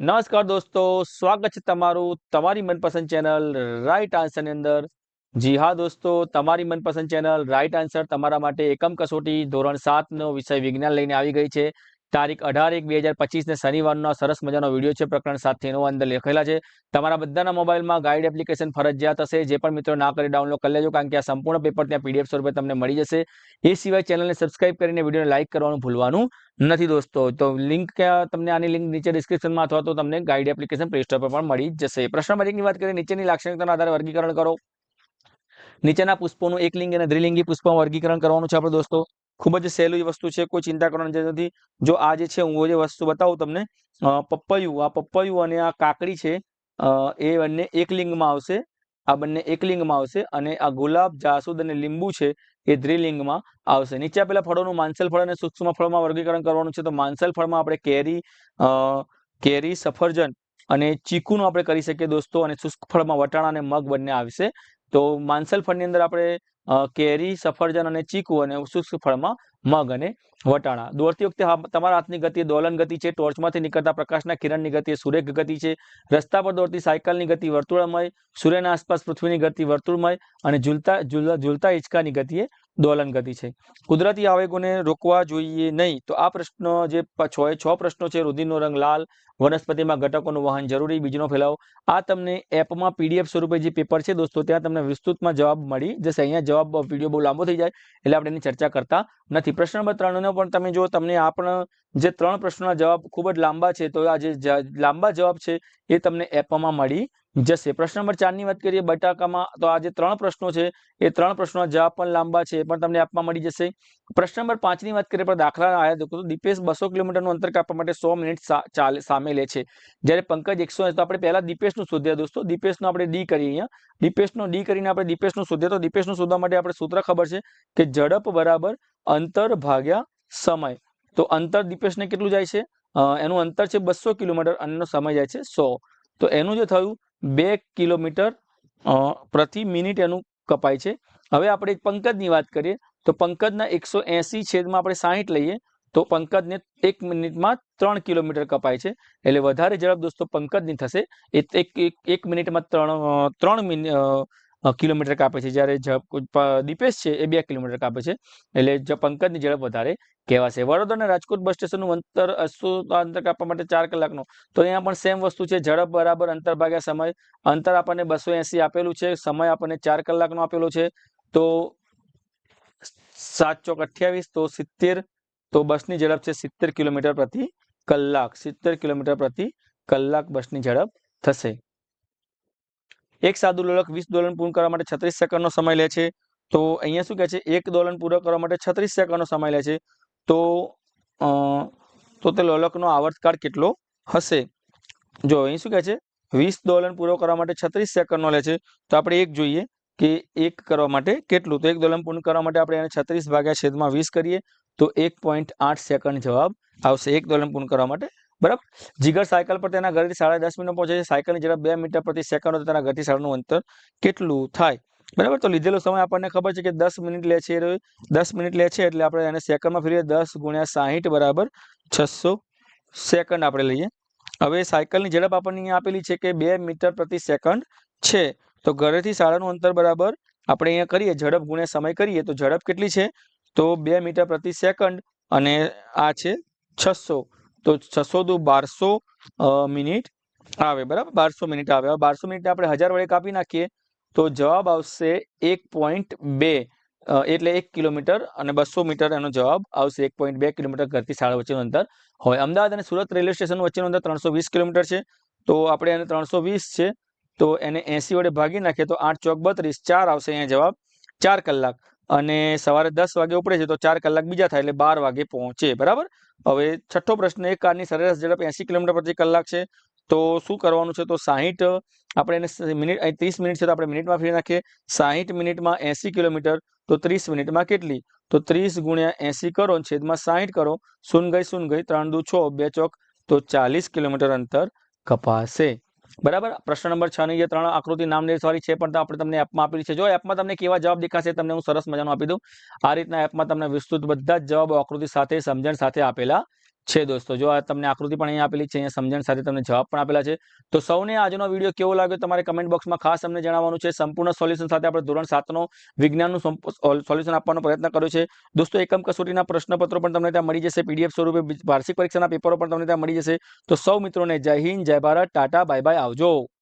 નમસ્કાર દોસ્તો, સ્વાગત છે તમારું તમારી મનપસંદ ચેનલ રાઈટ આન્સરની અંદર. જી હા દોસ્તો, તમારી મનપસંદ ચેનલ રાઈટ આન્સર તમારા માટે એકમ કસોટી ધોરણ સાતનો વિષય વિજ્ઞાન લઈને આવી ગઈ છે. તારીખ અઢાર એક બે હજાર પચીસને શનિવારનો સરસ મજાનો વીડિયો છે. પ્રકરણ સાતનો અંદર લખેલા છે. તમારા બધાના મોબાઈલમાં ગાઈડ એપ્લિકેશન ફરજિયાત હશે. જે પણ મિત્રો ના કરી ડાઉનલોડ કરી લેજો કારણ કે આ સંપૂર્ણ પેપર ત્યાં પીડીએફ સ્વરૂપે તમને મળી જશે. એ સિવાય ચેનલને સબસ્ક્રાઇબ કરીને વિડીયોને લાઇક કરવાનું ભૂલવાનું નથી દોસ્તો. તો લિંક તમને આની લિંક નીચે ડિસ્ક્રિપ્શનમાં અથવા તો તમને ગાઈડ એપ્લિકેશન પ્લે સ્ટોર પર પણ મળી જશે. પ્રશ્ન નંબર એકની વાત કરીએ, નીચેની લાક્ષણિકતાના આધારે વર્ગીકરણ કરો. નીચેના પુષ્પોનું એકલિંગી અને દ્વિલિંગી પુષ્પમાં વર્ગીકરણ કરવાનું છે આપણે દોસ્તો. ખૂબ જ સહેલું વસ્તુ છે. કોઈ ચિંતા કરવાની જરૂર નથી. જો આ જે છે, હું જે વસ્તુ બતાવું તમને. પપૈયું, આ પપૈયું અને આ કાકડી છે એ બંને એકલિંગમાં આવશે. આ બંને એક લિંગમાં આવશે અને આ ગુલાબ, જાસૂદ અને લીંબુ છે, એ દ્વિલિંગમાં આવશે. નીચે પેલા ફળોનું માંસલ ફળ અને સૂક્ષ્મ ફળમાં વર્ગીકરણ કરવાનું છે. તો માંસલ ફળમાં આપણે કેરી કેરી, સફરજન અને ચીકુનું આપણે કરી શકીએ દોસ્તો અને શુષ્ક ફળમાં વટાણા અને મગ બંને આવશે. તો માંસલ ફળની અંદર આપણે કેરી, સફરજન અને ચીકુ અને શુષ્ક ફળમાં મગ અને વટાણા. દોડતી વખતે તમારા હાથની ગતિ, દોલન ગતિ છે, ટોર્ચમાંથી નીકળતા પ્રકાશના કિરણની ગતિ સૂર્ય ગતિ છે, રસ્તા પર દોડતી સાયકલની ગતિ, વર્તુળમય, સૂર્યના આસપાસ પૃથ્વીની ગતિ, વર્તુળમય અને ઝૂલતા, ઝૂલ- ઝૂલતા હિંચકાની ગતિ દોલન ગતિ છે. કુદરતી આવેગોને રોકવા જોઈએ નહીં તો આ પ્રશ્ન જે છ છ પ્રશ્નો છે, રુધિરનો રંગ લાલ, વનસ્પતિમાં ઘટકોનું વહન જરૂરી, બીજનો ફેલાવો, આ તમને એપમાં પીડીએફ સ્વરૂપે જે પેપર છે દોસ્તો, ત્યાં તમને વિસ્તૃતમાં જવાબ મળી જશે. અહીંયા જવાબ વીડિયો બહુ લાંબો થઈ જાય એટલે આપણે એની ચર્ચા કરતા નથી. પ્રશ્ન નંબર ત્રણનો પણ તમે જો તમને આ પણ જે ત્રણ પ્રશ્નોના જવાબ ખૂબ જ લાંબા છે, તો આ જે, લાંબા જવાબ છે એ તમને એપમાં મળી જશે પ્રશ્ન નંબર ચારની વાત કરીએ, બટાકામાં તો આ જે ત્રણ પ્રશ્નો છે, એ ત્રણ પ્રશ્નોના જવાબ પણ લાંબા છે પણ તમને આપવા મળી જશે. પ્રશ્ન નંબર પાંચની વાત કરીએ, પણ દાખલા આયા તો દીપેશ બસો કિલોમીટરનું અંતર કાપવા માટે સો મિનિટ સામે લે છે. જ્યારે પંકજ એકસો તો આપણે પહેલા દીપેશનું શોધ્યા દોસ્તો, દીપેશનું આપણે ડી કરીએ અહીંયા. દીપેશનો ડી કરીને આપણે દીપેશનું શોધીએ, તો દીપેશનું શોધવા માટે આપણે સૂત્ર ખબર છે કે ઝડપ બરાબર અંતર ભાગ્યા સમય. તો અંતર દીપેશને કેટલું જાય છે? એનું અંતર છે બસો કિલોમીટર અને સમય જાય છે સો. તો એનું જે થયું બે કિલોમીટર પ્રતિ મિનિટ એનું કપાય છે. હવે આપણે પંકજની વાત કરીએ, તો પંકજના એકસો એંસી છેદમાં આપણે સાહીઠ લઈએ, તો પંકજને એક મિનિટમાં ત્રણ કિલોમીટર કપાય છે. એટલે વધારે ઝડપ દોસ્તો પંકજની થશે. એ એક મિનિટમાં ત્રણ ત્રણ મિનિટ કિલોમીટર કાપે છે. જ્યારે દીપેશ છે એ બે કિલોમીટર કાપે છે. એટલે પંકજની ઝડપ વધારે કહેવાશે. વડોદરા અને રાજકોટ બસ સ્ટેશનનું અંતર અંતર કાપવા માટે ચાર કલાકનો. તો અહીંયા પણ સેમ વસ્તુ છે. ઝડપ બરાબર અંતર ભાગ્યા સમય. અંતર આપણને બસો આપેલું છે. સમય આપણને ચાર કલાકનો આપેલો છે. તો સાત ચોક અઠ્યાવીસ, તો સિત્તેર, તો બસની ઝડપ છે સિત્તેર કિલોમીટર પ્રતિ કલાક. સિત્તેર કિલોમીટર પ્રતિ કલાક બસની ઝડપ થશે. એક સાદું લોલક વીસ દોલન પૂર્ણ કરવા માટે છત્રીસ સેકન્ડનો સમય લે છે. તો અહીંયા શું કહે છે? એક દોલન પૂરો કરવા માટે છત્રીસ સેકન્ડનો સમય લે છે. તો તો તે લોલકનો આવર્તકાળ કેટલો હશે? જો અહીં શું કહે છે? વીસ દોલન પૂરો કરવા માટે છત્રીસ સેકન્ડનો લે છે. તો આપણે એક જોઈએ કે એક કરવા માટે કેટલું? તો એક દોલન પૂર્ણ કરવા માટે આપણે એને છત્રીસ ભાગ્યા છેદમાં વીસ કરીએ. તો એક પોઈન્ટ આઠ સેકન્ડ જવાબ આવશે. એક દોલન પૂર્ણ કરવા માટે. બરાબર? જીગર સાયકલ પર તેના ઘરેથી સાડા દસ મિનિટ પહોંચે છે. સાયકલની ઝડપ બે મીટર પ્રતિ સેકન્ડ હોય તેના ઘરથી શાળાનું અંતર કેટલું થાય? બરાબર? તો લીધેલો સમય આપણને ખબર છે કે દસ મિનિટ લે છે, દસ મિનિટ લે છે એટલે આપણે એને સેકન્ડમાં ફેરીએ દસ ગુણ્યા સાહીઠ બરાબર છસો સેકન્ડ આપણે લઈએ. હવે સાયકલની ઝડપ આપણને આપેલી છે કે બે મીટર પ્રતિ સેકન્ડ છે. તો ઘરેથી શાળાનું અંતર બરાબર આપણે અહીંયા કરીએ. ઝડપ ગુણ્યા સમય કરીએ તો ઝડપ કેટલી છે? તો બે મીટર પ્રતિ સેકન્ડ અને આ છે છસો. તો છસો દુ બારસો મિનિટ આવે, બરાબર? બારસો મિનિટ આવે. હવે બારસો મિનિટ આપણે હજાર વડે કાપી નાખીએ, તો જવાબ આવશે એક પોઈન્ટ બે એટલે એક કિલોમીટર અને બસો મીટર એનો જવાબ આવશે એક પોઈન્ટ બે કિલોમીટર ઘરથી શાળા વચ્ચેનું અંતર. હોય અમદાવાદ અને સુરત રેલવે સ્ટેશન વચ્ચેનું અંતર ત્રણસો વીસ કિલોમીટર છે. તો આપણે એને ત્રણસો વીસ છે, તો એને એસી વડે ભાગી નાખીએ, તો આઠ ચોક બત્રીસ, ચાર આવશે અહીંયા જવાબ, ચાર કલાક. અને સવારે દસ વાગે ઉપડે છે, તો ચાર કલાક બીજા થાય, એટલે બાર વાગે પહોંચે, બરાબર? હવે છઠ્ઠો પ્રશ્ન, એક કારની સરેરાશ ઝડપ એસી કિલોમીટર પ્રતિ કલાક છે, તો શું કરવાનું છે? તો સાહીઠ, આપણે એને મિનિટ ત્રીસ મિનિટ છે, તો આપણે મિનિટમાં ફેરી નાખીએ. સાહીઠ મિનિટમાં એસી કિલોમીટર, તો ત્રીસ મિનિટમાં કેટલી? તો ત્રીસ ગુણ્યા એસી કરો છેદમાં સાહીઠ કરો. સુન ગઈ સુન ગઈ, ત્રણ દુ છ, બે ચોક, તો ચાલીસ કિલોમીટર અંતર કપાશે. બરાબર? પ્રશ્ન નંબર છ ની જે ત્રણ આકૃતિ નામ નિર્સવારી છે, પણ આપણે તમને એપમાં આપેલી છે. જો એપમાં તમને કેવા જવાબ દેખાશે તમને હું સરસ મજાનો આપી દઉં. આ રીતના એપમાં તમને વિસ્તૃત બધા જ જવાબો આકૃતિ સાથે સમજણ સાથે આપેલા છે દોસ્તો, જો આ તમને આકૃતિ પણ અહીંયા આપેલી છે, અહીંયા સમજણ સાથે તમને જવાબ પણ આપેલા છે, તો સૌને આજનો વીડિયો કેવો લાગ્યો તમારે કમેન્ટ બોક્સમાં ખાસ અમને જણાવવાનું છે. સંપૂર્ણ સોલ્યુશન સાથે આપણે ધોરણ સાતનો વિજ્ઞાનનું સોલ્યુશન આપવાનો પ્રયત્ન કર્યો છે. દોસ્તો, એકમ કસોટીના પ્રશ્નપત્રો પણ તમને ત્યાં મળી જશે. પીડીએફ સ્વરૂપે વાર્ષિક પરીક્ષાના પેપરો પણ તમને ત્યાં મળી જશે. તો સૌ મિત્રોને જય હિન્દ, જય ભારત, ટાટા, બાય બાય, આવજો.